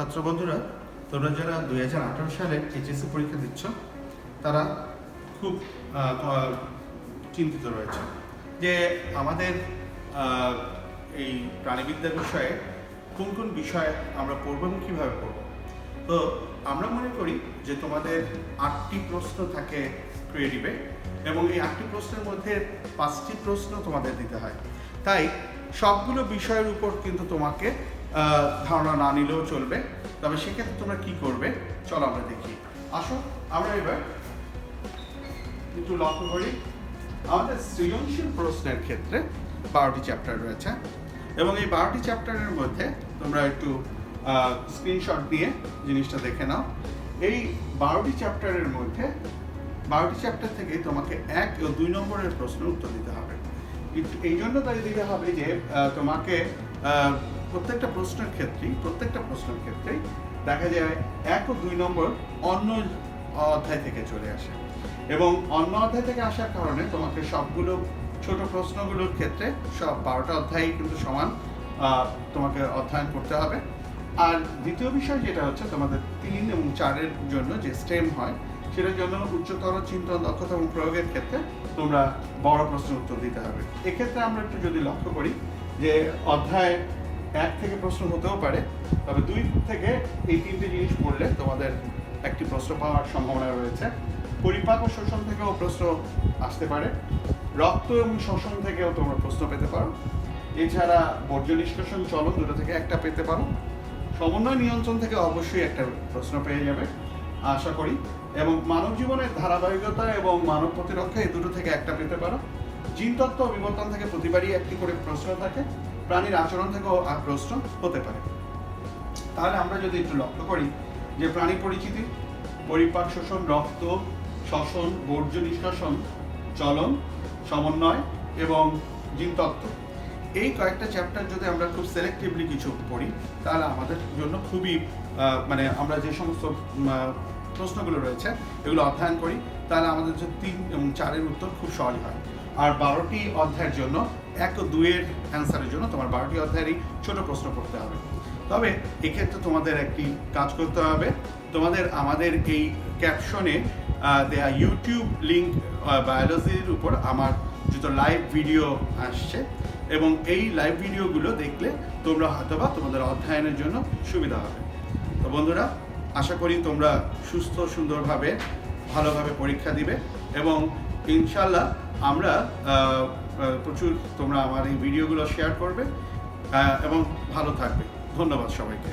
ছাত্র বন্ধুরা, তোমরা যারা দুই হাজার আঠারো সালে এইচএসসি পরীক্ষা দিচ্ছ, তারা খুব চিন্তিত রয়েছে যে আমাদের এই প্রাণীবিদ্যার বিষয়ে কোন কোন বিষয় আমরা পড়ব এবং কীভাবে পড়ব। তো আমরা মনে করি যে তোমাদের আটটি প্রশ্ন থাকে ক্রিয়েটিভে এবং এই আটটি প্রশ্নের মধ্যে পাঁচটি প্রশ্ন তোমাদের দিতে হয়। তাই সবগুলো বিষয়ের উপর কিন্তু তোমাকে ধারণা না নিলেও চলবে। তবে সেক্ষেত্রে তোমরা কি করবে? চলো আমরা দেখি। আসো, আমরা এবার একটু লক্ষ্য করি। আমাদের সৃজনশীল প্রশ্নের ক্ষেত্রে বারোটি চ্যাপ্টার রয়েছে। এবং এই বারোটি চ্যাপ্টারের মধ্যে তোমরা একটু স্ক্রিনশট দিয়ে জিনিসটা দেখে নাও। এই বারোটি চ্যাপ্টারের মধ্যে, বারোটি চ্যাপ্টার থেকে তোমাকে এক ও দুই নম্বরের প্রশ্নের উত্তর দিতে হবে। এই- জন্য তাই দিতে হবে যে তোমাকে প্রত্যেকটা প্রশ্নের ক্ষেত্রেই, প্রত্যেকটা প্রশ্নের ক্ষেত্রেই দেখা যায় এক ও দুই নম্বর অন্য অধ্যায় থেকে চলে আসে। এবং অন্য অধ্যায় থেকে আসার কারণে তোমাকে সবগুলো ছোট প্রশ্নগুলোর ক্ষেত্রে সব বারোটা অধ্যায় কিন্তু সমান তোমাকে অধ্যয়ন করতে হবে। আর দ্বিতীয় বিষয় যেটা হচ্ছে তোমাদের তিন এবং চারের জন্য যে স্টেম হয়, সেটার জন্য উচ্চতর চিন্তন দক্ষতা এবং প্রয়োগের ক্ষেত্রে তোমরা বড় প্রশ্নের উত্তর দিতে হবে। এক্ষেত্রে আমরা একটু যদি লক্ষ্য করি যে অধ্যায় এক থেকে প্রশ্ন হতেও পারে, তবে দুই থেকে এই তিনটে জিনিস পড়লে তোমাদের একটি প্রশ্ন পাওয়ার সম্ভাবনা রয়েছে। পরিপাক ও শোষণ থেকেও প্রশ্ন আসতে পারে, রক্ত এবং শোষণ থেকেও তোমরা প্রশ্ন পেতে পারো। এছাড়া বর্জ্য নিষ্কাশন চলন দুটো থেকে একটা পেতে পারো। সমন্বয় নিয়ন্ত্রণ থেকে অবশ্যই একটা প্রশ্ন পেয়ে যাবে, আশা করি। এবং মানব জীবনের ধারাবাহিকতা এবং মানব প্রতিরক্ষা এই দুটো থেকে একটা পেতে পারো। জিনতত্ত্ব বিবর্তন থেকে প্রতিবারই একটি করে প্রশ্ন থাকে। প্রাণীর আচরণ থেকেও প্রশ্ন হতে পারে। তাহলে আমরা যদি একটু লক্ষ্য করি যে প্রাণী পরিচিতি, পরিপাক শোষণ, রক্ত, শ্বসন, বর্জ্য নিষ্কাশন, চলন, সমন্বয় এবং জিনতত্ত্ব এই কয়েকটা চ্যাপ্টার যদি আমরা খুব সিলেক্টিভলি কিছু পড়ি, তাহলে আমাদের জন্য খুবই মানে আমরা যে সমস্ত প্রশ্নগুলো রয়েছে, এগুলো অধ্যয়ন করি, তাহলে আমাদের জন্য তিন এবং চারের উত্তর খুব সহজ হয়। আর বারোটি অধ্যায়ের জন্য, এক ও দুইয়ের অ্যান্সারের জন্য তোমার বারোটি অধ্যায়েরই ছোট প্রশ্ন পড়তে হবে। তবে এক্ষেত্রে তোমাদের একটি কাজ করতে হবে। তোমাদের আমাদের এই ক্যাপশনে দেয়া ইউটিউব লিঙ্ক বায়োলজির উপর আমার যত লাইভ ভিডিও আসছে এবং এই লাইভ ভিডিওগুলো দেখলে তোমরা হয়তোবা তোমাদের অধ্যয়নের জন্য সুবিধা হবে। তো বন্ধুরা, আশা করি তোমরা সুস্থ, সুন্দরভাবে, ভালোভাবে পরীক্ষা দিবে এবং ইনশাল্লাহ আমরা প্রচুর তোমরা আমার এই ভিডিওগুলো শেয়ার করবে এবং ভালো থাকবে। ধন্যবাদ সবাইকে।